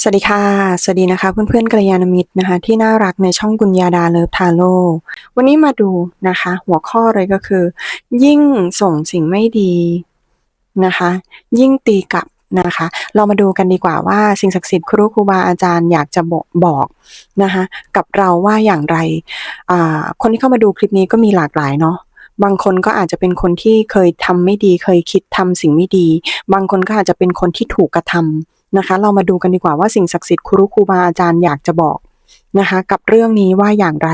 สวัสดีค่ะ สวัสดีนะคะเพื่อนๆกัลยาณมิตรนะคะ ที่น่ารักในช่องกุญญาดาเลิฟทาโร่วันนี้มาดูนะคะ หัวข้อเลยก็คือ ยิ่งส่งสิ่งไม่ดีนะคะ ยิ่งตีกลับนะคะ เรามาดูกันดีกว่าว่าสิ่งศักดิ์สิทธิ์ครูครูบาอาจารย์อยากจะบอกบอกนะคะกับเราว่าอย่างไร คนที่เข้ามาดูคลิปนี้ก็มีหลากหลายเนาะบางคนก็อาจจะเป็นคนที่เคยทำไม่ดี เคยคิดทำสิ่งไม่ดี บางคนก็อาจจะเป็นคนที่ถูกกระทำ นะคะ เรามาดูกันดีกว่าว่าสิ่งศักดิ์สิทธิ์ครูครูบาอาจารย์อยากจะบอกนะคะ กับเรื่องนี้ว่าอย่างไร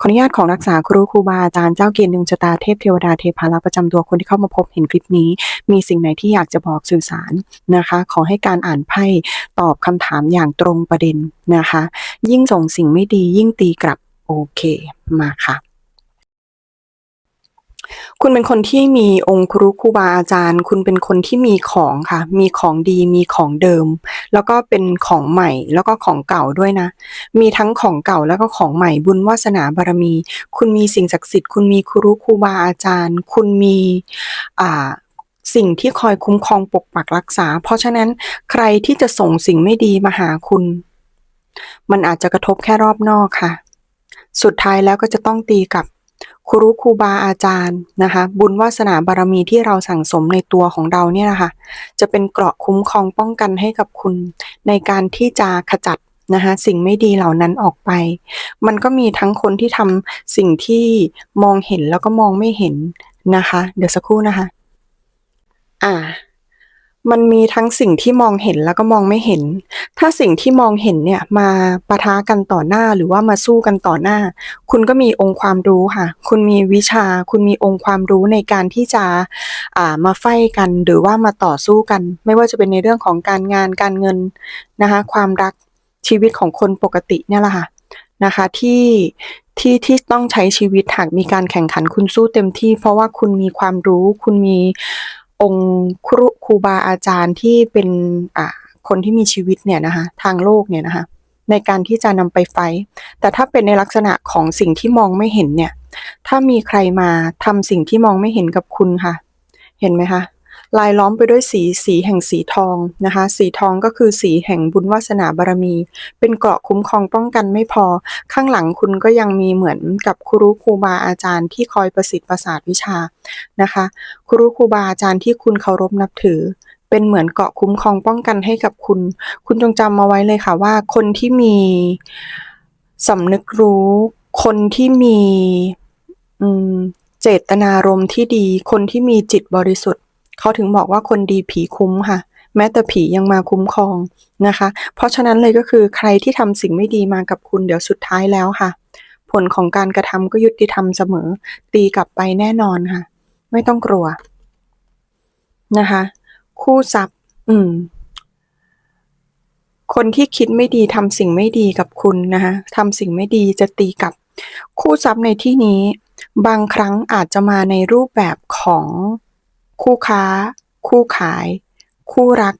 ขออนุญาตของรักษาครูครูบาอาจารย์เจ้าเกียรติดวงชะตาเทพเทวดาเทพารักษ์ประจำตัวคนที่เข้ามาพบเห็นคลิปนี้ มีสิ่งไหนที่อยากจะบอกสื่อสารนะคะ ขอให้การอ่านไพ่ตอบคำถามอย่างตรงประเด็นนะคะ ยิ่งส่งสิ่งไม่ดียิ่งตีกลับโอเคมาค่ะ คุณเป็นคนที่มีองค์ครูครูบาอาจารย์ คุณเป็นคนที่มีของค่ะ มีของดีมีของเดิม แล้วก็เป็นของใหม่แล้วก็ของเก่าด้วยนะ มีทั้งของเก่าแล้วก็ของใหม่บุญวาสนาบารมี คุณมีสิ่งศักดิ์สิทธิ์คุณมีครูครูบาอาจารย์ คุณมีอ่าสิ่งที่คอยคุ้มครองปกปักรักษา เพราะฉะนั้นใครที่จะส่งสิ่งไม่ดีมาหาคุณ มันอาจจะกระทบแค่รอบนอกค่ะ สุดท้ายแล้วก็จะต้องตีกับ ครูครูบาอาจารย์นะคะ บุญวาสนาบารมีที่เราสั่งสมในตัวของเราเนี่ยนะคะ จะเป็นเกราะคุ้มครองป้องกันให้กับคุณ ในการที่จะขจัดนะคะสิ่งไม่ดีเหล่านั้นออกไป มันก็มีทั้งคนที่ทำสิ่งที่มองเห็นแล้วก็มองไม่เห็นนะคะ เดี๋ยวสักครู่นะคะ อ่า มันมีทั้งสิ่งที่มองเห็นแล้วก็มองไม่เห็น ถ้าสิ่งที่มองเห็นเนี่ยมาปะทะกันต่อหน้าหรือว่ามาสู้กันต่อหน้า คุณก็มีองค์ความรู้ค่ะ คุณมีวิชา คุณมีองค์ความรู้ในการที่จะอ่ามาไฟกันหรือว่ามาต่อสู้กัน ไม่ว่าจะเป็นในเรื่องของการงานการเงินนะคะ ความรักชีวิตของคนปกติเนี่ยแหละค่ะนะคะที่ที่ที่ต้องใช้ชีวิตหากมีการแข่งขันคุณสู้เต็มที่ เพราะว่าคุณมีความรู้คุณมี องค์ครูครูบาอาจารย์ที่เป็นอ่าคนที่มีชีวิตเนี่ยนะคะทางโลกเนี่ยนะคะในการที่จะนำไปไฟ แต่ถ้าเป็นในลักษณะของสิ่งที่มองไม่เห็นเนี่ย ถ้ามีใครมาทำสิ่งที่มองไม่เห็นกับคุณค่ะ เห็นไหมคะ ลายล้อมไปด้วยสีสีแห่งสีทองนะคะ สีทองก็คือสีแห่งบุญวาสนาบารมี เป็นเกราะคุ้มครองป้องกันไม่พอ ข้างหลังคุณก็ยังมีเหมือนกับครูครูบาอาจารย์ที่คอยประสิทธิ์ประสาทวิชานะคะ ครูครูบาอาจารย์ที่คุณเคารพนับถือเป็นเหมือนเกราะคุ้มครองป้องกันให้กับคุณ คุณจงจำมาไว้เลยค่ะว่า คนที่มีสำนึกรู้ คนที่มีมเจตนารมณ์ที่ดี คนที่มีจิตบริสุทธิ์ เขาถึงบอกว่าคนดีผีคุ้มค่ะ แม้แต่ผียังมาคุ้มครองนะคะ เพราะฉะนั้นเลยก็คือใครที่ทำสิ่งไม่ดีมากับคุณเดี๋ยวสุดท้ายแล้วค่ะ ผลของการกระทำก็ยุติธรรมเสมอ ตีกลับไปแน่นอนค่ะ ไม่ต้องกลัวนะคะ คู่ทรัพย์ อืมคนที่คิดไม่ดีทำสิ่งไม่ดีกับคุณนะคะทำสิ่งไม่ดีจะตีกลับ คู่ทรัพย์ในที่นี้ บางครั้งอาจจะมาในรูปแบบของ คู่ค้า คู่ขาย คู่รัก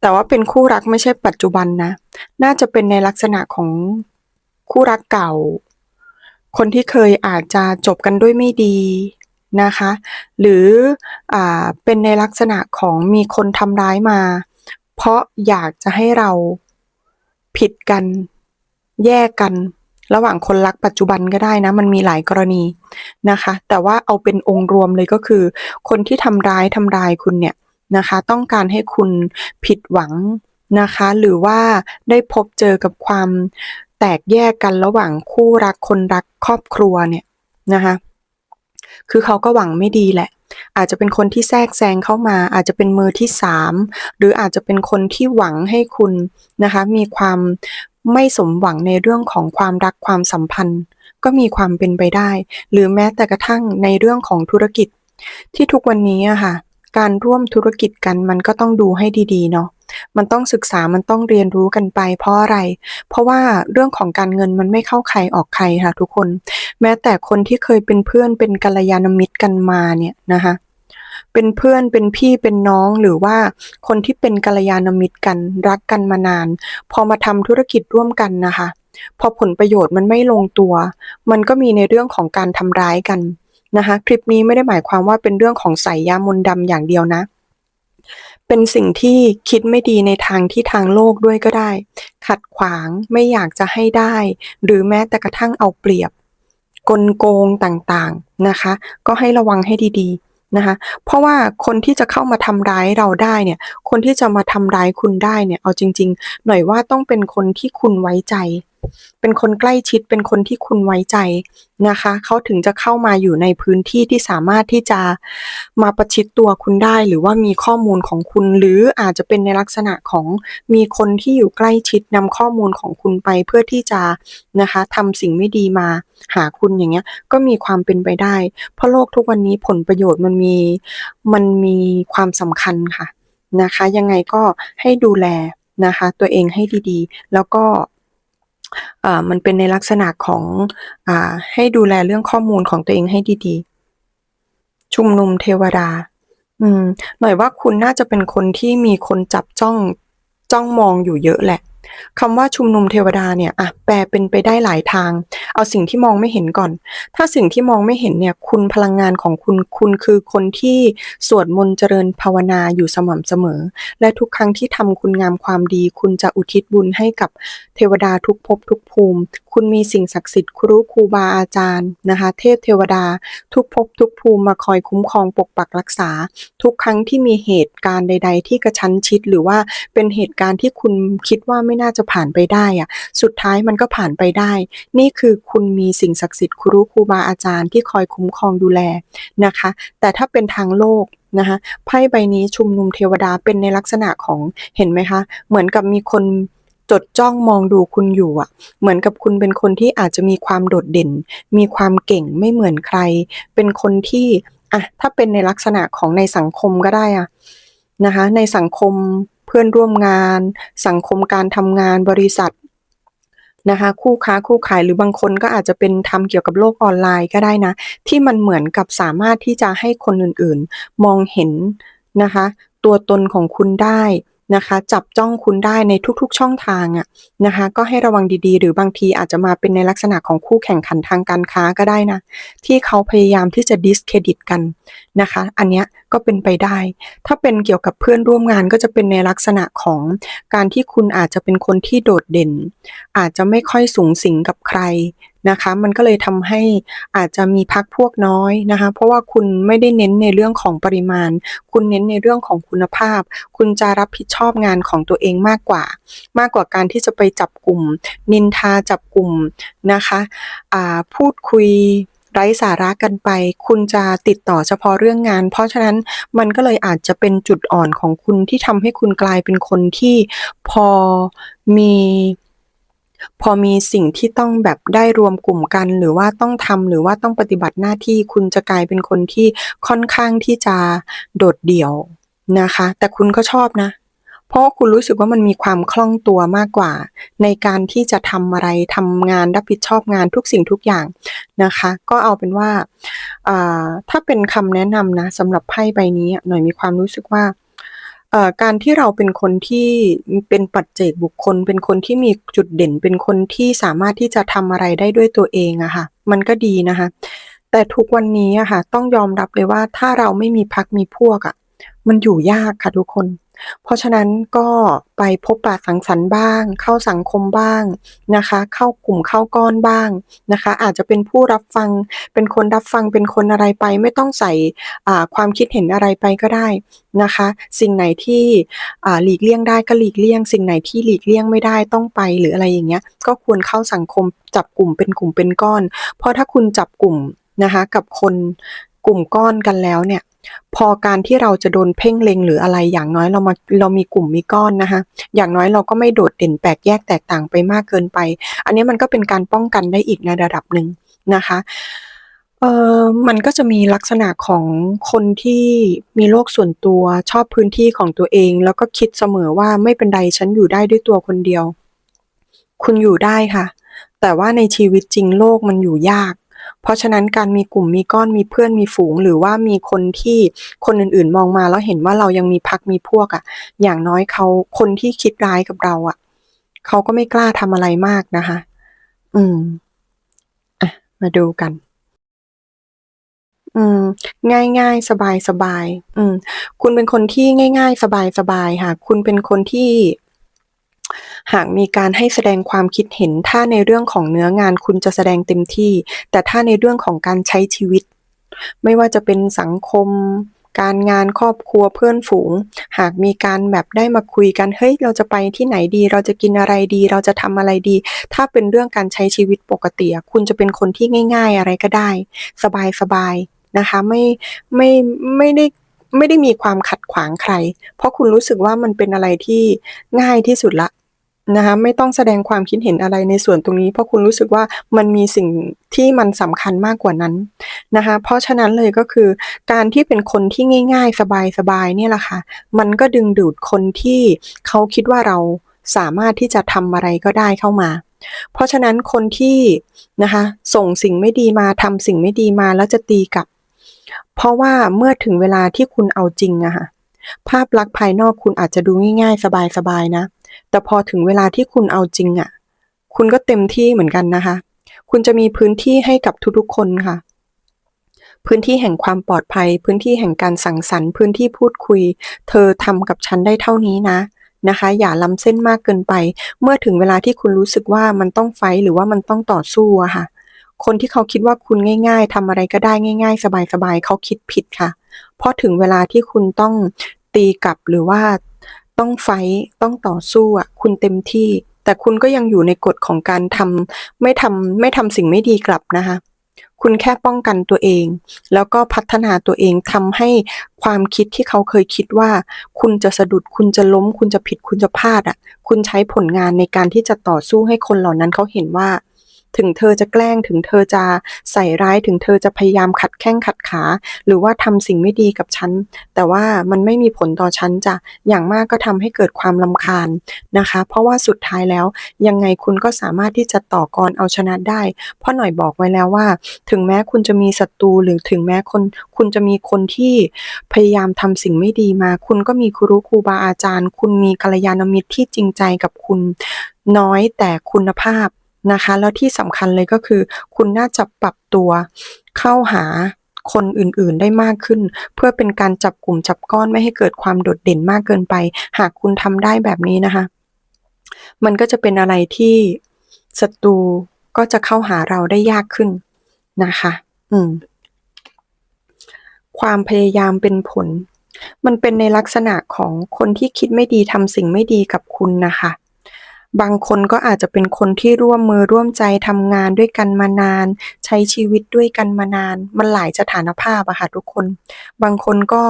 แต่ว่าเป็นคู่รักไม่ใช่ปัจจุบันนะ น่าจะเป็นในลักษณะของคู่รักเก่า คนที่เคยอาจจะจบกันด้วยไม่ดีนะคะ หรืออ่าเป็นในลักษณะของมีคนทำร้ายมา เพราะอยากจะให้เราผิดกัน แยกกัน ระหว่างคนรักปัจจุบันก็ได้นะ มันมีหลายกรณีนะคะ แต่ว่าเอาเป็นองค์รวมเลยก็คือ คนที่ทำร้ายทำร้ายคุณเนี่ยนะคะ ต้องการให้คุณผิดหวังนะคะ หรือว่าได้พบเจอกับความแตกแยกกันระหว่างคู่รักคนรักครอบครัวเนี่ยนะคะคือเขาก็หวังไม่ดีแหละ อาจจะเป็นคนที่แทรกแซงเข้ามา อาจจะเป็นมือที่สามหรืออาจจะเป็นคนที่หวังให้คุณนะคะ มีความ ไม่สมหวังในเรื่องของความรักความสัมพันธ์ ก็มีความเป็นไปได้ หรือแม้แต่กระทั่งในเรื่องของธุรกิจ ที่ทุกวันนี้อะค่ะ การร่วมธุรกิจกันมันก็ต้องดูให้ดีๆเนาะมันต้องศึกษามันต้องเรียนรู้กันไป เพราะอะไร เพราะว่าเรื่องของการเงินมันไม่เข้าใครออกใครค่ะทุกคน แม้แต่คนที่เคยเป็นเพื่อนเป็นกัลยาณมิตรกันมาเนี่ยนะคะ เป็นเพื่อนเป็นพี่เป็นน้องหรือว่าคนที่เป็นกัลยาณมิตรกันรักกันมานาน พอมาทำธุรกิจร่วมกันนะคะ พอผลประโยชน์มันไม่ลงตัว มันก็มีในเรื่องของการทำร้ายกันนะคะ คลิปนี้ไม่ได้หมายความว่าเป็นเรื่องของใส่ยามนดำอย่างเดียวนะเป็นสิ่งที่คิดไม่ดีในทางที่ทางโลกด้วยก็ได้ ขัดขวางไม่อยากจะให้ได้ หรือแม้แต่กระทั่งเอาเปรียบ กลโกงต่างๆนะคะ ก็ให้ระวังให้ดีๆ นะคะ เพราะว่าคนที่จะเข้ามาทำร้ายเราได้เนี่ย คนที่จะมาทำร้ายคุณได้เนี่ย เอาจริง ๆ หน่อยว่าต้องเป็นคนที่คุณไว้ใจ เป็นคนใกล้ชิดเป็นคนที่คุณไว้ใจนะคะ เขาถึงจะเข้ามาอยู่ในพื้นที่ที่สามารถที่จะมาประชิดตัวคุณได้ หรือว่ามีข้อมูลของคุณ หรืออาจจะเป็นในลักษณะของมีคนที่อยู่ใกล้ชิดนำข้อมูลของคุณไปเพื่อที่จะนะคะทำสิ่งไม่ดีมาหาคุณอย่างเงี้ย ก็มีความเป็นไปได้ เพราะโลกทุกวันนี้ผลประโยชน์มันมีมันมีความสำคัญค่ะนะคะ ยังไงก็ให้ดูแลนะคะ ตัวเองให้ดีๆ แล้วก็ มันเป็นในลักษณะของอให้ดูแลเรื่องข้อมูลของตัวเองให้ดีๆ ชุมนุมเทวดา อืม หน่อยว่าคุณน่าจะเป็นคนที่มีคนจับจ้องจ้องมองอยู่เยอะแหละ คำว่าชุมนุมเทวดาเนี่ยอะแปลเป็นไปได้หลายทาง เอาสิ่งที่มองไม่เห็นก่อน ถ้าสิ่งที่มองไม่เห็นเนี่ย คุณพลังงานของคุณ คุณคือคนที่สวดมนต์เจริญภาวนาอยู่สม่ำเสมอ และทุกครั้งที่ทำคุณงามความดี คุณจะอุทิศบุญให้กับเทวดาทุกภพทุกภูมิ คุณมีสิ่งศักดิ์สิทธิ์ครูครูบาอาจารย์นะคะ เทพเทวดา ทุกภพทุกภูมิมาคอยคุ้มครองปกปักรักษา ทุกครั้งที่มีเหตุการณ์ใด ๆ ที่กระชั้นชิดหรือว่าเป็นเหตุการณ์ที่คุณคิดว่าไม่น่าจะผ่านไปได้อะสุดท้ายมันก็ผ่านไปได้ นี่คือคุณมีสิ่งศักดิ์สิทธิ์ครูครูบาอาจารย์ที่คอยคุ้มครองดูแลนะคะ แต่ถ้าเป็นทางโลกนะคะไพ่ใบนี้ชุมนุมเทวดาเป็นในลักษณะของเห็นไหมคะ เหมือนกับมีคน จดจ้องมองดูคุณอยู่อะเหมือนกับคุณเป็นคนที่อาจจะมีความโดดเด่น มีความเก่งไม่เหมือนใคร เป็นคนที่อะถ้าเป็นในลักษณะของในสังคมก็ได้อะนะคะในสังคมเพื่อนร่วมงาน สังคมการทำงานบริษัทนะคะคู่ค้าคู่ขายหรือบางคนก็อาจจะเป็นทำเกี่ยวกับโลกออนไลน์ก็ได้นะ ที่มันเหมือนกับสามารถที่จะให้คนอื่นๆ มองเห็นนะคะ ตัวตนของคุณได้ นะคะ จับจ้องคุณได้ในทุกๆช่องทางอะนะคะ ก็ให้ระวังดีๆ หรือบางทีอาจจะมาเป็นในลักษณะของคู่แข่งขันทางการค้าก็ได้นะ ที่เขาพยายามที่จะดิสเครดิตกันนะคะ อันเนี้ยก็เป็นไปได้ ถ้าเป็นเกี่ยวกับเพื่อนร่วมงานก็จะเป็นในลักษณะของการที่คุณอาจจะเป็นคนที่โดดเด่น อาจจะไม่ค่อยสูงสิงกับใครนะคะ มันก็เลยทำให้อาจจะมีพักพวกน้อยนะคะ เพราะว่าคุณไม่ได้เน้นในเรื่องของปริมาณ คุณเน้นในเรื่องของคุณภาพ คุณจะรับผิดชอบงานของตัวเองมากกว่า มากกว่าการที่จะไปจับกลุ่ม นินทาจับกลุ่มนะคะพูดคุย ไร้สาระกันไป คุณจะติดต่อเฉพาะเรื่องงาน เพราะฉะนั้นมันก็เลยอาจจะเป็นจุดอ่อนของคุณที่ทำให้คุณกลายเป็นคนที่พอมีพอมีสิ่งที่ต้องแบบได้รวมกลุ่มกัน หรือว่าต้องทำหรือว่าต้องปฏิบัติหน้าที่คุณจะกลายเป็นคนที่ค่อนข้างที่จะโดดเดี่ยวนะคะ แต่คุณก็ชอบนะ เพราะคุณรู้สึกว่ามันมีความคล่องตัวมากกว่า ในการที่จะทำอะไรทำงานรับผิดชอบงานทุกสิ่งทุกอย่างนะคะ ก็เอาเป็นว่าถ้าเป็นคำแนะนำนะสำหรับไพ่ใบนี้หน่อยมีความรู้สึกว่าการที่เราเป็นคนที่เป็นปัจเจกบุคคล เป็นคนที่มีจุดเด่น เป็นคนที่สามารถที่จะทำอะไรได้ด้วยตัวเองอะค่ะ มันก็ดีนะคะ แต่ทุกวันนี้อะค่ะ ต้องยอมรับเลยว่าถ้าเราไม่มีพรรคมีพวกอะมันอยู่ยากค่ะทุกคน เพราะฉะนั้นก็ไปพบปะสังสรรค์บ้าง เข้าสังคมบ้างนะคะ เข้ากลุ่มเข้าก้อนบ้างนะคะ อาจจะเป็นผู้รับฟัง เป็นคนรับฟังเป็นคนอะไรไป ไม่ต้องใส่ความคิดเห็นอะไรไปก็ได้นะคะ สิ่งไหนที่หลีกเลี่ยงได้ก็หลีกเลี่ยง สิ่งไหนที่หลีกเลี่ยงไม่ได้ต้องไปหรืออะไรอย่างเงี้ย ก็ควรเข้าสังคมจับกลุ่มเป็นกลุ่มเป็นก้อน เพราะถ้าคุณจับกลุ่มนะคะกับคนกลุ่มก้อนกันแล้วเนี่ย พอการที่เราจะโดนเพ่งเล็งหรืออะไรอย่างน้อยเรามาเรามีกลุ่มมีก้อนนะคะอย่างน้อยเราก็ไม่โดดเด่นแปลกแยกแตกต่างไปมากเกินไป อันนี้มันก็เป็นการป้องกันได้อีกในระดับหนึ่งนะคะเออมันก็จะมีลักษณะของคนที่มีโลกส่วนตัวชอบพื้นที่ของตัวเอง แล้วก็คิดเสมอว่าไม่เป็นไรฉันอยู่ได้ด้วยตัวคนเดียว คุณอยู่ได้ค่ะ แต่ว่าในชีวิตจริงโลกมันอยู่ยาก เพราะฉะนั้นการมีกลุ่มมีก้อนมีเพื่อนมีฝูง หรือว่ามีคนที่คนอื่นๆ มองมาแล้วเห็นว่าเรายังมีพรรคมีพวกอะอย่างน้อยเขาคนที่คิดร้ายกับเราอะเขาก็ไม่กล้าทำอะไรมากนะคะ อืมอะมาดูกันอือืมง่ายๆสบายอืมคุณเป็นคนที่ง่าย ๆ สบายๆค่ะ คุณเป็นคนที่ หากมีการให้แสดงความคิดเห็น ถ้าในเรื่องของเนื้องานคุณจะแสดงเต็มที่ แต่ถ้าในเรื่องของการใช้ชีวิต ไม่ว่าจะเป็นสังคม การงานครอบครัวเพื่อนฝูง หากมีการแบบได้มาคุยกัน"เฮ้ยเราจะไปที่ไหนดี?เราจะกินอะไรดี?เราจะทำอะไรดี?"ถ้าเป็นเรื่องการใช้ชีวิตปกติคุณจะเป็นคนที่ง่าย ๆ อะไรก็ได้ สบายๆนะคะไม่ไม่ไม่ได้ไม่ได้มีความขัดขวางใคร เพราะคุณรู้สึกว่ามันเป็นอะไรที่ง่ายที่สุดล้ว นะคะไม่ต้องแสดงความคิดเห็นอะไรในส่วนตรงนี้ เพราะคุณรู้สึกว่ามันมีสิ่งที่มันสำคัญมากกว่านั้นนะคะเพราะฉะนั้นเลยก็คือ การที่เป็นคนที่ง่าย ๆ สบายๆเนี่ยแหละค่ะมันก็ดึงดูดคนที่เขาคิดว่าเราสามารถที่จะทำอะไรก็ได้เข้ามา เพราะฉะนั้นคนที่นะคะส่งสิ่งไม่ดีมาทำสิ่งไม่ดีมาแล้วจะตีกลับ เพราะว่าเมื่อถึงเวลาที่คุณเอาจริงอะค่ะภาพลักษณ์ภายนอกคุณอาจจะดูง่ายๆ สบายๆนะ แต่พอถึงเวลาที่คุณเอาจริงอะคุณก็เต็มที่เหมือนกันนะคะ คุณจะมีพื้นที่ให้กับทุกๆคนค่ะ พื้นที่แห่งความปลอดภัย พื้นที่แห่งการสั่งสรรค์พื้นที่พูดคุย"เธอทำกับฉันได้เท่านี้นะ"นะคะ อย่าล้ำเส้นมากเกินไป เมื่อถึงเวลาที่คุณรู้สึกว่ามันต้องไฟหรือว่ามันต้องต่อสู้อะค่ะ คนที่เขาคิดว่าคุณง่าย ๆทำอะไรก็ได้ง่าย ๆ สบายๆเขาคิดผิดค่ะ เพราะถึงเวลาที่คุณต้องตีกลับหรือว่า ต้องไฟต้องต่อสู้อะ คุณเต็มที่ แต่คุณก็ยังอยู่ในกฎของการทำไม่ทำไม่ทำสิ่งไม่ดีกลับนะคะ คุณแค่ป้องกันตัวเอง แล้วก็พัฒนาตัวเองทำให้ความคิดที่เขาเคยคิดว่า คุณจะสะดุดคุณจะล้ม คุณจะผิดคุณจะพลาดอะ คุณใช้ผลงานในการที่จะต่อสู้ให้คนเหล่านั้นเขาเห็นว่า ถึงเธอจะแกล้งถึงเธอจะใส่ร้ายถึงเธอจะพยายามขัดแข้งขัดขา หรือว่าทำสิ่งไม่ดีกับฉัน แต่ว่ามันไม่มีผลต่อฉันจ้ะอย่างมากก็ทำให้เกิดความรำคาญนะคะ เพราะว่าสุดท้ายแล้วยังไงคุณก็สามารถที่จะต่อกรเอาชนะได้ เพราะหน่อยบอกไว้แล้วว่า ถึงแม้คุณจะมีศัตรูหรือถึงแม้คนคุณจะมีคนที่พยายามทำสิ่งไม่ดีมา คุณก็มีครูครูบาอาจารย์ คุณมีกัลยาณมิตรที่จริงใจกับคุณน้อยแต่คุณภาพ นะคะ แล้วที่สำคัญเลยก็คือ คุณน่าจะปรับตัวเข้าหาคนอื่นๆได้มากขึ้น เพื่อเป็นการจับกลุ่มจับก้อนไม่ให้เกิดความโดดเด่นมากเกินไป หากคุณทำได้แบบนี้นะคะ มันก็จะเป็นอะไรที่ศัตรูก็จะเข้าหาเราได้ยากขึ้นนะคะ อืม ความพยายามเป็นผล มันเป็นในลักษณะของคนที่คิดไม่ดีทำสิ่งไม่ดีกับคุณนะคะ บางคนก็อาจจะเป็นคนที่ร่วมมือร่วมใจทำงานด้วยกันมานาน ใช้ชีวิตด้วยกันมานาน มันหลายสถานภาพอะค่ะทุกคน บางคนก็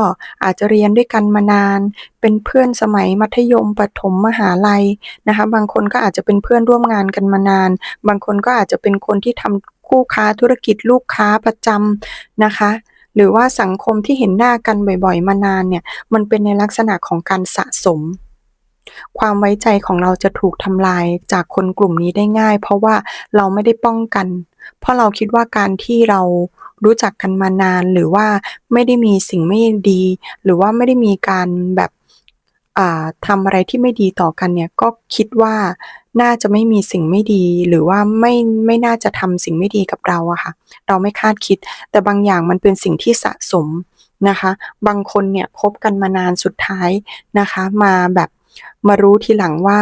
อาจจะเรียนด้วยกันมานาน เป็นเพื่อนสมัยมัธยมปถมมหาลัยนะคะ บางคนก็อาจจะเป็นเพื่อนร่วมงานกันมานาน บางคนก็อาจจะเป็นคนที่ทำคู่ค้าธุรกิจลูกค้าประจำนะคะหรือว่าสังคมที่เห็นหน้ากันบ่อยๆ มานานเนี่ย มันเป็นในลักษณะของการสะสม ความไว้ใจของเราจะถูกทำลายจากคนกลุ่มนี้ได้ง่าย เพราะว่าเราไม่ได้ป้องกัน เพราะเราคิดว่าการที่เรารู้จักกันมานานหรือว่าไม่ได้มีสิ่งไม่ดี หรือว่าไม่ได้มีการแบบทำอะไรที่ไม่ดีต่อกันเนี่ยก็คิดว่าน่าจะไม่มีสิ่งไม่ดี หรือว่าไม่ไม่น่าจะทำสิ่งไม่ดีกับเราอะค่ะ เราไม่คาดคิด แต่บางอย่างมันเป็นสิ่งที่สะสมนะคะ บางคนเนี่ยคบกันมานานสุดท้ายนะคะ มาแบบ มารู้ทีหลังว่า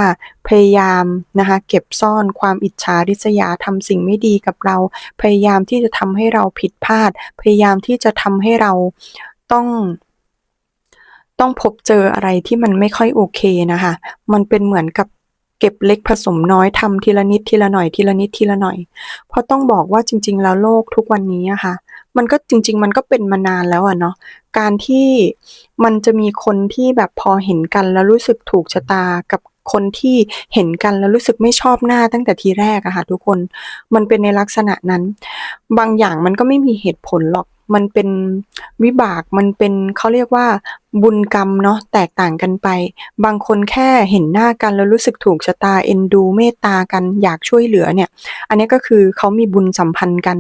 พยายามนะคะเก็บซ่อนความอิจฉาริษยาทำสิ่งไม่ดีกับเรา พยายามที่จะทำให้เราผิดพลาด พยายามที่จะทำให้เราต้องต้องพบเจออะไรที่มันไม่ค่อยโอเคนะคะ มันเป็นเหมือนกับเก็บเล็กผสมน้อยทำทีละนิดทีละหน่อยทีละนิดทีละหน่อย เพราะต้องบอกว่าจริง ๆ แล้วโลกทุกวันนี้อะค่ะ มันก็จริง ๆ มันก็เป็นมานานแล้วอะเนาะการที่มันจะมีคนที่แบบพอเห็นกันแล้วรู้สึกถูกชะตากับคนที่เห็นกันแล้วรู้สึกไม่ชอบหน้าตั้งแต่ทีแรกอะค่ะทุกคนมันเป็นในลักษณะนั้น บางอย่างมันก็ไม่มีเหตุผลหรอก มันเป็นวิบากมันเป็นเขาเรียกว่า บุญกรรมเนาะแตกต่างกันไป บางคนแค่เห็นหน้ากันแล้วรู้สึกถูกชะตาเอ็นดูเมตตากันอยากช่วยเหลือเนี่ย อันนี้ก็คือเขามีบุญสัมพันธ์กัน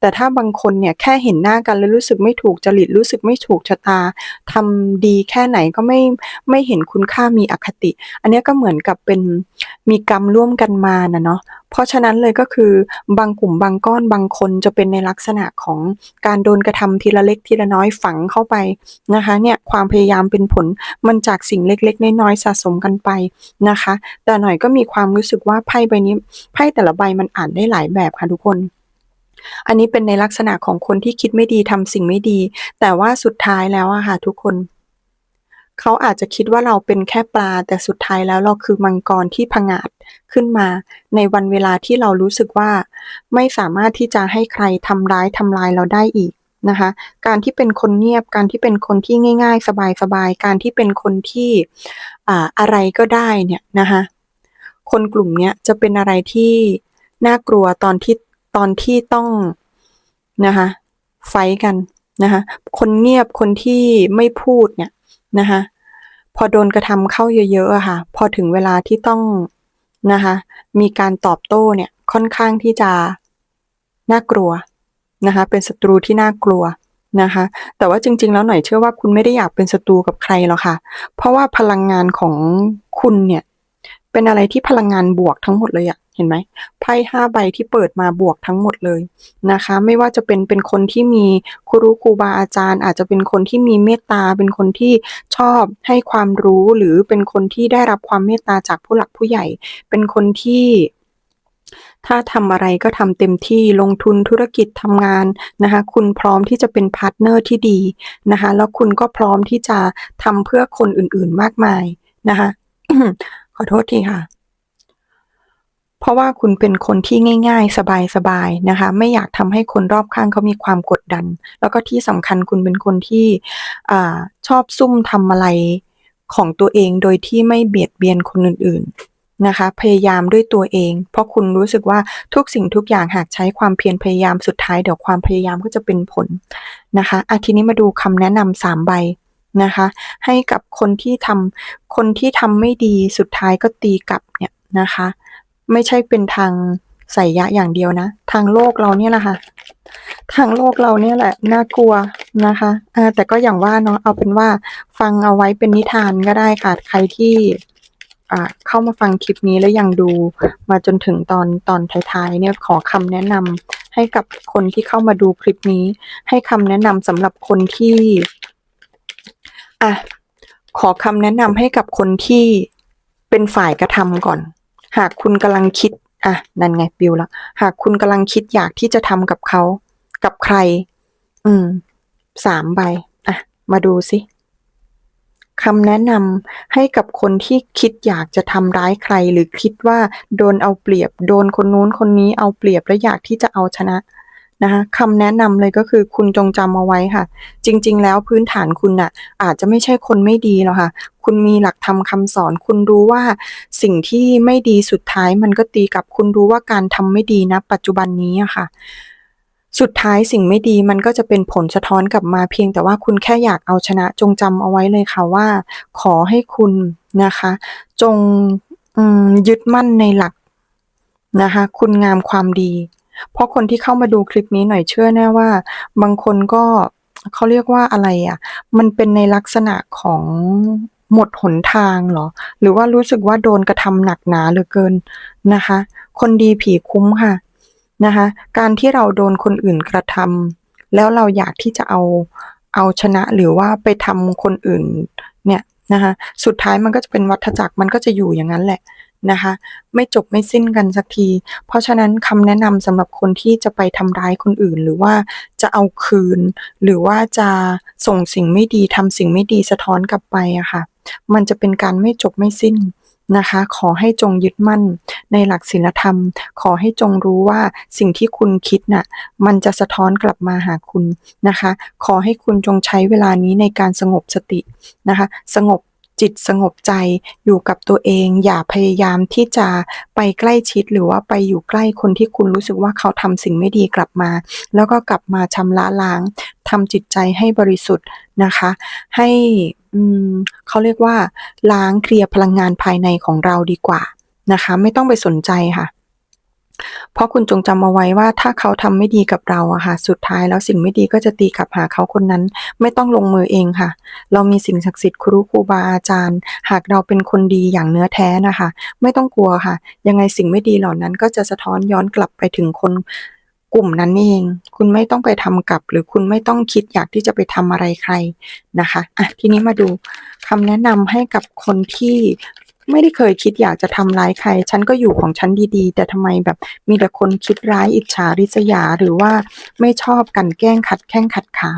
แต่ถ้าบางคนเนี่ยแค่เห็นหน้ากันแล้วรู้สึกไม่ถูกจริตรู้สึกไม่ถูกชะตาทำดีแค่ไหนก็ไม่ไม่เห็นคุณค่ามีอคติ อันนี้ก็เหมือนกับเป็นมีกรรมร่วมกันมานะเนาะเพราะฉะนั้นเลยก็คือบางกลุ่มบางก้อนบางคนจะเป็นในลักษณะของการโดนกระทำทีละเล็กทีละน้อยฝังเข้าไปนะคะเนี่ยความพยายามเป็นผลมันจากสิ่งเล็กๆน้อยๆสะสมกันไปนะคะ แต่หน่อยก็มีความรู้สึกว่าไพ่ใบนี้ไพ่แต่ละใบมันอ่านได้หลายแบบค่ะทุกคนอันนี้เป็นในลักษณะของคนที่คิดไม่ดีทำสิ่งไม่ดี แต่ว่าสุดท้ายแล้วอะค่ะทุกคน เขาอาจจะคิดว่าเราเป็นแค่ปลา แต่สุดท้ายแล้วเราคือมังกรที่ผงาดขึ้นมา ในวันเวลาที่เรารู้สึกว่า ไม่สามารถที่จะให้ใครทำร้ายทำลายเราได้อีก นะคะ การที่เป็นคนเงียบ การที่เป็นคนที่ง่าย ๆ สบายๆ การที่เป็นคนที่อ่าอะไรก็ได้เนี่ยนะคะคนกลุ่มเนี้ยจะเป็นอะไรที่น่ากลัวตอนที่ตอนที่ต้องนะคะไฟกันนะคะคนเงียบคนที่ไม่พูดเนี่ยนะคะพอโดนกระทำเข้าเยอะๆอะค่ะ พอถึงเวลาที่ต้องนะคะมีการตอบโต้เนี่ยค่อนข้างที่จะน่ากลัว นะคะ เป็นศัตรูที่น่ากลัวนะคะ แต่ว่าจริง ๆ แล้วหน่อยเชื่อว่าคุณไม่ได้อยากเป็นศัตรูกับใครหรอกค่ะ เพราะว่าพลังงานของคุณเนี่ย เป็นอะไรที่พลังงานบวกทั้งหมดเลยอะเห็นไหมไพ่ห้าใบที่เปิดมาบวกทั้งหมดเลยนะคะ ไม่ว่าจะเป็นเป็นคนที่มีครูรู้ครูบาอาจารย์ อาจจะเป็นคนที่มีเมตตา เป็นคนที่ชอบให้ความรู้หรือเป็นคนที่ได้รับความเมตตาจากผู้หลักผู้ใหญ่ เป็นคนที่ ถ้าทำอะไรก็ทำเต็มที่ลงทุนธุรกิจทำงานนะคะคุณพร้อมที่จะเป็นพาร์ทเนอร์ที่ดีนะคะแล้วคุณก็พร้อมที่จะทำเพื่อคนอื่นๆมากมายนะคะขอโทษทีค่ะเพราะว่าคุณเป็นคนที่ง่าย ๆ สบายๆนะคะไม่อยากทำให้คนรอบข้างเขามีความกดดัน แล้วก็ที่สำคัญคุณเป็นคนที่ชอบซุ่มทำอะไรของตัวเองโดยที่ไม่เบียดเบียนคนอื่นๆ นะคะ พยายามด้วยตัวเอง เพราะคุณรู้สึกว่าทุกสิ่งทุกอย่างหากใช้ความเพียรพยายามสุดท้ายเดี๋ยวความพยายามก็จะเป็นผลนะคะอาทีนี้มาดูคำแนะนำสามใบนะคะ ให้กับคนที่ทำคนที่ทำไม่ดีสุดท้ายก็ตีกลับเนี่ยนะคะ ไม่ใช่เป็นทางใส่ยะอย่างเดียวนะ ทางโลกเราเนี่ยแหละค่ะ ทางโลกเราเนี่ยแหละ น่ากลัวนะคะแต่ก็อย่างว่าเนาะเอาเป็นว่าฟังเอาไว้เป็นนิทานก็ได้ค่ะ ใครที่ เข้ามาฟังคลิปนี้แล้วยังดูมาจนถึงตอนตอนท้ายๆเนี่ยขอคำแนะนำให้กับคนที่เข้ามาดูคลิปนี้ ให้คำแนะนำสำหรับคนที่อะขอคำแนะนำให้กับคนที่เป็นฝ่ายกระทำก่อน หากคุณกำลังคิดอะนั่นไงปิวละหากคุณกำลังคิดอยากที่จะทำกับเขา กับใคร อืมสามใบอะ มาดูสิ คำแนะนำให้กับคนที่คิดอยากจะทำร้ายใคร หรือคิดว่าโดนเอาเปรียบ โดนคนนู้นคนนี้เอาเปรียบและอยากที่จะเอาชนะนะคะคำแนะนำเลยก็คือคุณจงจำเอาไว้ค่ะ จริง ๆ แล้วพื้นฐานคุณน่ะอาจจะไม่ใช่คนไม่ดีหรอกค่ะ คุณมีหลักธรรมคาสอน คุณรู้ว่าสิ่งที่ไม่ดีสุดท้ายมันก็ตีกับคุณรู้ว่าการทำไม่ดีนะปัจจุบันนี้อะค่ะ สุดท้ายสิ่งไม่ดีมันก็จะเป็นผลสะท้อนกลับมาเพียงแต่ว่าคุณแค่อยากเอาชนะ จงจำเอาไว้เลยค่ะว่า ขอให้คุณนะคะ จงยึดมั่นในหลักนะคะ คุณงามความดี เพราะคนที่เข้ามาดูคลิปนี้หน่อยเชื่อแน่ว่า บางคนก็เขาเรียกว่าอะไรอะ่ะ มันเป็นในลักษณะของหมดหนทางหรอ หรือว่ารู้สึกว่าโดนกระทำหนักหนาเหลือเกินนะคะ คนดีผีคุ้มค่ะ นะคะการที่เราโดนคนอื่นกระทำแล้วเราอยากที่จะเอาเอาชนะหรือว่าไปทำคนอื่นเนี่ยนะคะสุดท้ายมันก็จะเป็นวัฏจักรมันก็จะอยู่อย่างนั้นแหละนะคะไม่จบไม่สิ้นกันสักที เพราะฉะนั้นคำแนะนำสำหรับคนที่จะไปทำร้ายคนอื่น หรือว่าจะเอาคืน หรือว่าจะส่งสิ่งไม่ดีทำสิ่งไม่ดีสะท้อนกลับไปอะค่ะมันจะเป็นการไม่จบไม่สิ้น นะคะ ขอให้จงยึดมั่นในหลักศีลธรรม ขอให้จงรู้ว่าสิ่งที่คุณคิดน่ะมันจะสะท้อนกลับมาหาคุณนะคะ ขอให้คุณจงใช้เวลานี้ในการสงบสตินะคะ สงบจิตสงบใจอยู่กับตัวเอง อย่าพยายามที่จะไปใกล้ชิดหรือว่าไปอยู่ใกล้คนที่คุณรู้สึกว่าเขาทำสิ่งไม่ดีกลับมา แล้วก็กลับมาชำระล้างทำจิตใจให้บริสุทธิ์นะคะ ให้ อืมเขาเรียกว่า ล้างเคลียร์พลังงานภายในของเราดีกว่านะคะ ไม่ต้องไปสนใจค่ะ เพราะคุณจงจำเอาไว้ว่าถ้าเขาทำไม่ดีกับเราอะค่ะ สุดท้ายแล้วสิ่งไม่ดีก็จะตีกลับหาเขาคนนั้น ไม่ต้องลงมือเองค่ะ เรามีสิ่งศักดิ์สิทธิ์ครูครูบาอาจารย์ หากเราเป็นคนดีอย่างเนื้อแท้นะคะ ไม่ต้องกลัวค่ะ ยังไงสิ่งไม่ดีเหล่านั้นก็จะสะท้อนย้อนกลับไปถึงคน กลุ่มนั้นเอง คุณไม่ต้องไปทำกลับ หรือคุณไม่ต้องคิดอยากที่จะไปทำอะไรใครนะคะอะทีนี้มาดูคำแนะนำให้กับคนที่ไม่ได้เคยคิดอยากจะทำร้ายใคร ฉันก็อยู่ของฉันดีๆ แต่ทำไมแบบมีแต่คนคิดร้ายอิจฉาริษยา หรือว่าไม่ชอบกันแกล้งขัดแข้งขัดขา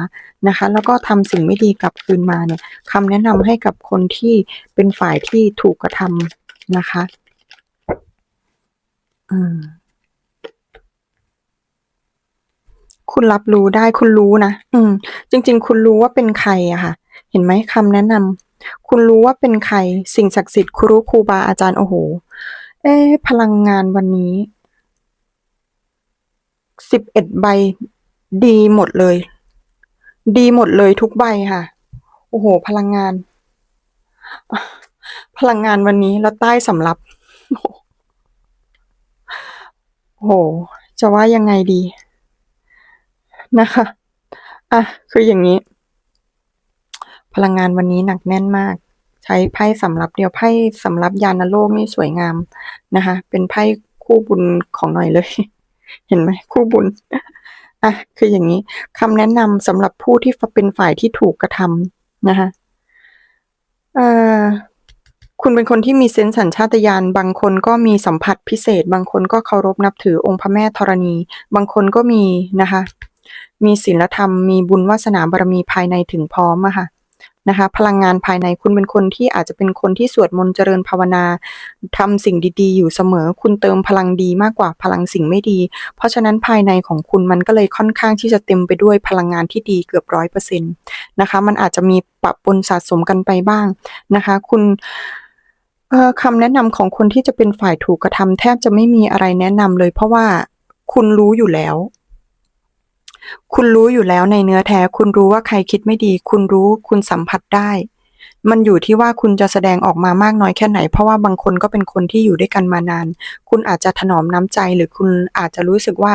นะคะ แล้วก็ทำสิ่งไม่ดีกลับคืนมาเนี่ยคำแนะนำให้กับคนที่เป็นฝ่ายที่ถูกกระทำนะคะ อืม คุณรับรู้ได้คุณรู้นะอืม จริง ๆ คุณรู้ว่าเป็นใครอะค่ะ เห็นไหมคำแนะนำคุณรู้ว่าเป็นใคร สิ่งศักดิ์สิทธิ์ครูครูบาอาจารย์โอ้โฮเอ๊พลังงานวันนี้11ใบดีหมดเลย ดีหมดเลยทุกใบค่ะ โอ้โฮพลังงาน พลังงานวันนี้แล้วใต้สำรับโอ้โฮโอ้โฮจะว่ายังไงดี นะคะ อะ คืออย่างงี้ พลังงานวันนี้หนักแน่นมาก ใช้ไพ่สำรับเดียวไพ่สำรับญาณโลกนี่สวยงามนะคะ เป็นไพ่คู่บุญของหน่อยเลย เห็นไหมคู่บุญอะคืออย่างงี้คำแนะนำสำหรับผู้ที่เป็นฝ่ายที่ถูกกระทำนะคะเอ่อคุณเป็นคนที่มีเซนส์สัญชาตญาณบางคนก็มีสัมผัสพิเศษ บางคนก็เคารพนับถือองค์พระแม่ธรณี บางคนก็มีนะคะ มีศีลธรรม มีบุญวาสนาบารมีภายในถึงพร้อมอะค่ะนะคะ พลังงานภายในคุณเป็นคนที่อาจจะเป็นคนที่สวดมนต์เจริญภาวนาทำสิ่งดีๆ อยู่เสมอ คุณเติมพลังดีมากกว่าพลังสิ่งไม่ดี เพราะฉะนั้นภายในของคุณมันก็เลยค่อนข้างที่จะเต็มไปด้วยพลังงานที่ดีเกือบ100%นต์นะคะ มันอาจจะมีปะปนสะสมกันไปบ้างนะคะ คุณคำแนะนำของคนที่จะเป็นฝ่ายถูกกระทำแทบจะไม่มีอะไรแนะนำเลย เพราะว่าคุณรู้อยู่แล้ว คุณรู้อยู่แล้วในเนื้อแท้ คุณรู้ว่าใครคิดไม่ดี คุณรู้คุณสัมผัสได้ มันอยู่ที่ว่าคุณจะแสดงออกมามากน้อยแค่ไหน เพราะว่าบางคนก็เป็นคนที่อยู่ด้วยกันมานาน คุณอาจจะถนอมน้ำใจหรือคุณอาจจะรู้สึกว่า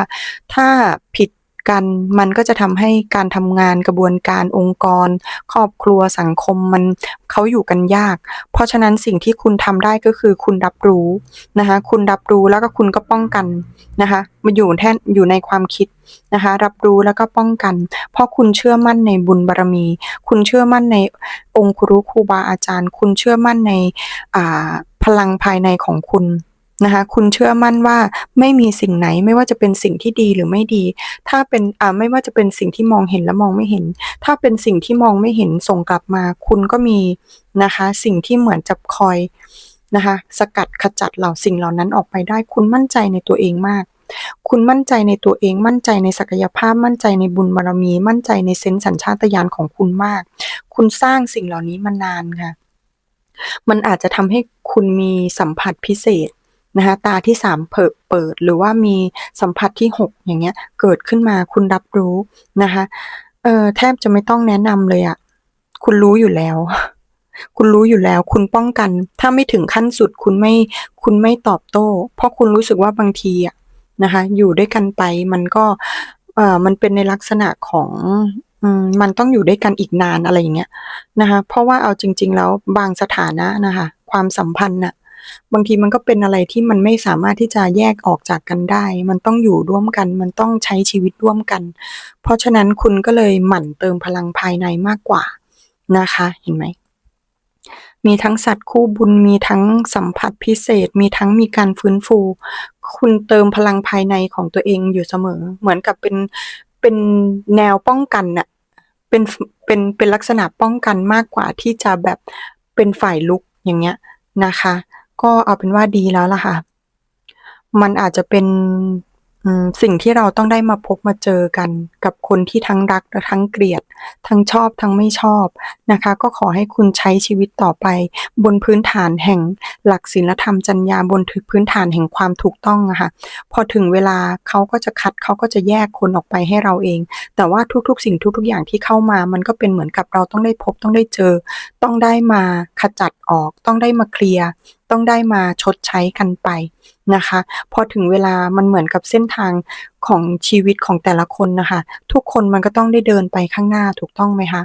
ถ้าผิด กัน มันก็จะทำให้การทำงานกระบวนการองค์กร ครอบครัวสังคมมันเขาอยู่กันยาก เพราะฉะนั้นสิ่งที่คุณทำได้ก็คือคุณรับรู้นะคะคุณรับรู้แล้วก็คุณก็ป้องกันนะคะมันอยู่แท่นอยู่ในความคิดนะคะรับรู้แล้วก็ป้องกัน เพราะคุณเชื่อมั่นในบุญบารมี คุณเชื่อมั่นในองค์ครูครูบาอาจารย์ คุณเชื่อมั่นในพลังภายในของคุณ นะคะคุณเชื่อมั่นว่าไม่มีสิ่งไหนไม่ว่าจะเป็นสิ่งที่ดีหรือไม่ดี ถ้าเป็นอ่าไม่ว่าจะเป็นสิ่งที่มองเห็นและมองไม่เห็น ถ้าเป็นสิ่งที่มองไม่เห็นส่งกลับมา คุณก็มีนะคะสิ่งที่เหมือนจะคอยนะคะสกัดขจัดเหล่าสิ่งเหล่านั้นออกไปได้ คุณมั่นใจในตัวเองมาก คุณมั่นใจในตัวเอง มั่นใจในศักยภาพ มั่นใจในบุญบารมี มั่นใจในเซนส์สัญชาตญาณของคุณมาก คุณสร้างสิ่งเหล่านี้มานานค่ะ มันอาจจะทำให้คุณมีสัมผัสพิเศษ นะคะตาที่3เผอะเปิดหรือว่ามีสัมผัสที่6อย่างเงี้ยเกิดขึ้นมาคุณรับรู้นะคะเออแทบจะไม่ต้องแนะนำเลยอะคุณรู้อยู่แล้ว คุณรู้อยู่แล้ว คุณป้องกัน ถ้าไม่ถึงขั้นสุดคุณไม่คุณไม่ตอบโต้ เพราะคุณรู้สึกว่าบางทีอะนะคะ อยู่ด้วยกันไปมันก็เออมันเป็นในลักษณะของมันต้องอยู่ด้วยกันอีกนานอะไรอย่างเงี้ยนะคะ เพราะว่าเอาจริง ๆ แล้วบางสถานะนะคะ ความสัมพันธ์น่ะ บางทีมันก็เป็นอะไรที่มันไม่สามารถที่จะแยกออกจากกันได้ มันต้องอยู่ร่วมกัน มันต้องใช้ชีวิตร่วมกัน เพราะฉะนั้นคุณก็เลยหมั่นเติมพลังภายในมากกว่านะคะ เห็นไหมมีทั้งสัตว์คู่บุญมีทั้งสัมผัสพิเศษ มีทั้งมีการฟื้นฟู คุณเติมพลังภายในของตัวเองอยู่เสมอ เหมือนกับเป็นเป็นแนวป้องกันน่ะเป็นเป็นเป็นลักษณะป้องกันมากกว่าที่จะแบบเป็นฝ่ายรุกอย่างเงี้ยนะคะ ก็เอาเป็นว่าดีแล้วล่ะค่ะ มันอาจจะเป็นสิ่งที่เราต้องได้มาพบมาเจอกันกับคนที่ทั้งรักและทั้งเกลียด ทั้งชอบทั้งไม่ชอบนะคะ ก็ขอให้คุณใช้ชีวิตต่อไป บนพื้นฐานแห่งหลักศีลธรรมจรรยาบนพื้นฐานแห่งความถูกต้องอะค่ะพอถึงเวลาเขาก็จะคัดเขาก็จะแยกคนออกไปให้เราเอง แต่ว่าทุกๆ สิ่งทุกๆ อย่างที่เข้ามา มันก็เป็นเหมือนกับเราต้องได้พบต้องได้เจอ ต้องได้มาขจัดออกต้องได้มาเคลียร์ ต้องได้มาชดใช้กันไปนะคะ พอถึงเวลามันเหมือนกับเส้นทางของชีวิตของแต่ละคนนะคะ ทุกคนมันก็ต้องได้เดินไปข้างหน้าถูกต้องไหมคะ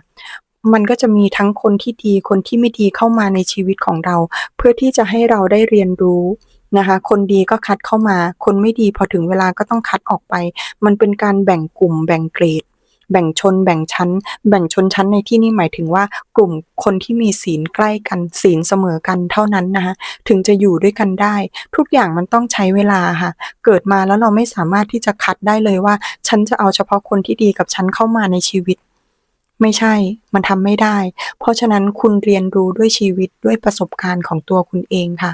มันก็จะมีทั้งคนที่ดีคนที่ไม่ดีเข้ามาในชีวิตของเรา เพื่อที่จะให้เราได้เรียนรู้นะคะ คนดีก็คัดเข้ามา คนไม่ดีพอถึงเวลาก็ต้องคัดออกไป มันเป็นการแบ่งกลุ่มแบ่งเกรด แบ่งชนแบ่งชั้น แบ่งชนชั้นในที่นี้หมายถึงว่ากลุ่มคนที่มีศีลใกล้กันศีลเสมอกันเท่านั้นนะคะถึงจะอยู่ด้วยกันได้ ทุกอย่างมันต้องใช้เวลาค่ะ เกิดมาแล้วเราไม่สามารถที่จะคัดได้เลยว่า ฉันจะเอาเฉพาะคนที่ดีกับฉันเข้ามาในชีวิต ไม่ใช่ มันทำไม่ได้ เพราะฉะนั้นคุณเรียนรู้ด้วยชีวิตด้วยประสบการณ์ของตัวคุณเองค่ะ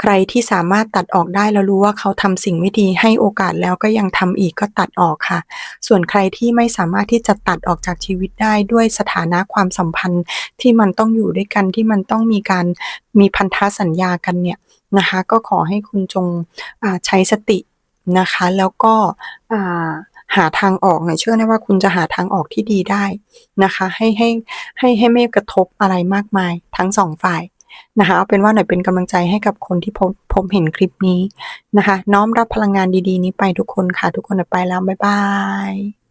ใครที่สามารถตัดออกได้แล้วรู้ว่าเขาทำสิ่งไม่ดีให้โอกาสแล้วก็ยังทำอีกก็ตัดออกค่ะ ส่วนใครที่ไม่สามารถที่จะตัดออกจากชีวิตได้ด้วยสถานะความสัมพันธ์ที่มันต้องอยู่ด้วยกันที่มันต้องมีการมีพันธสัญญากันเนี่ยนะคะก็ขอให้คุณจงใช้สตินะคะแล้วก็หาทางออกหน่ยเชื่อแน่ว่าคุณจะหาทางออกที่ดีได้นะคะ ให้ให้ให้ให้ไม่กระทบอะไรมากมายทั้งสองฝ่าย นะคะเอาเป็นว่าหน่อยเป็นกำลังใจให้กับคนที่ผมผมเห็นคลิปนี้นะคะ น้อมรับพลังงานดีๆ นี้ไปทุกคนค่ะ ทุกคนไปแล้วบ๊ายบาย